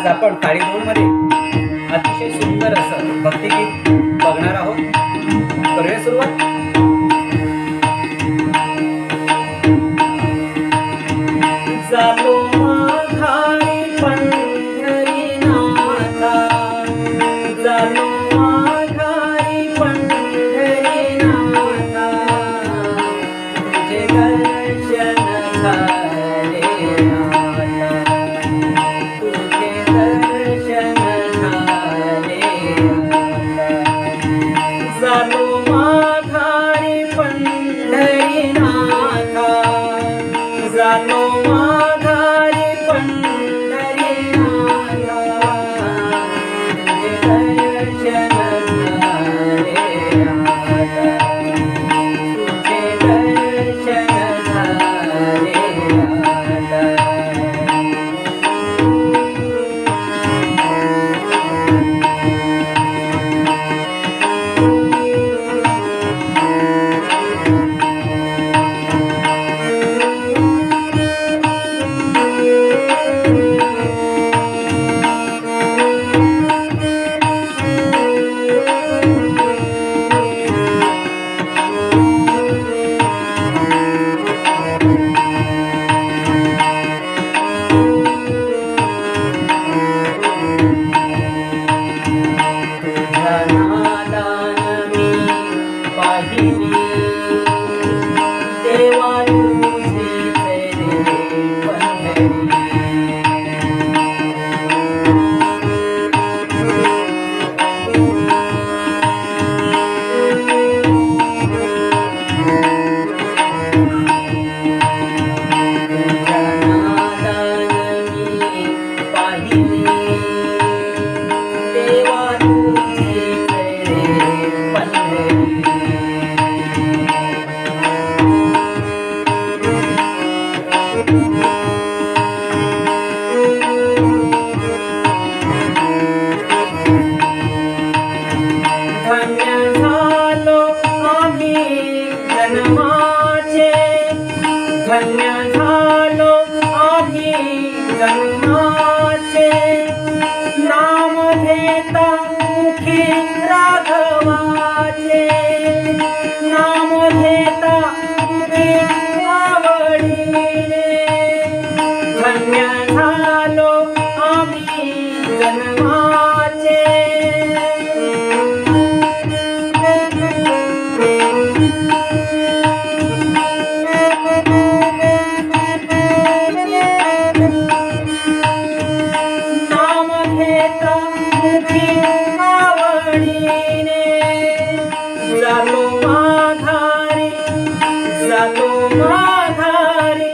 आज आपण साडे मध्ये अतिशय सुंदर असं भक्तिगीत बघणार आहोत. करूया सुरुवात? Amen. तुम्हा धारी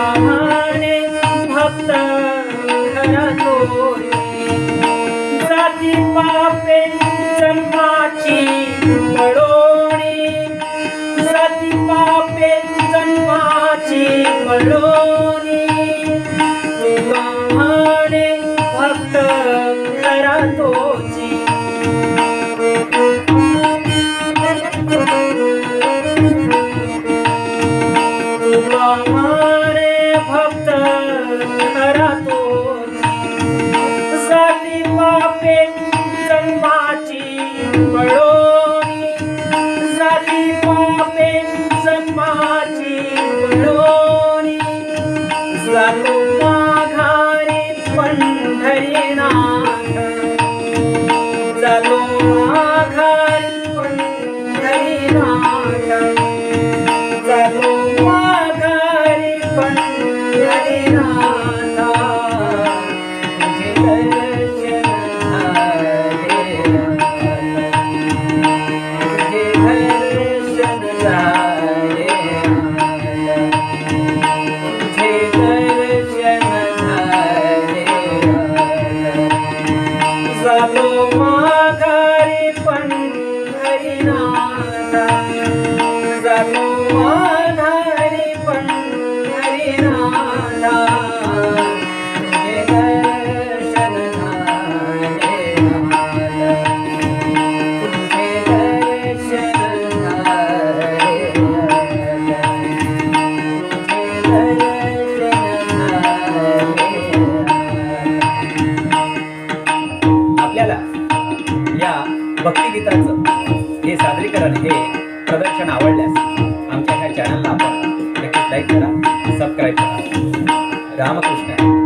वाहने भक्त खरा तोरे जाती पापे जन्माची पंढरीनाथ जातो आपल्याला या भक्तिगीताचं हे सादरीकरण हे प्रदर्शन आवडल्यास आमच्या ह्या चॅनलला आपण नक्कीच लाईक करा सबस्क्राईब करा. रामकृष्ण.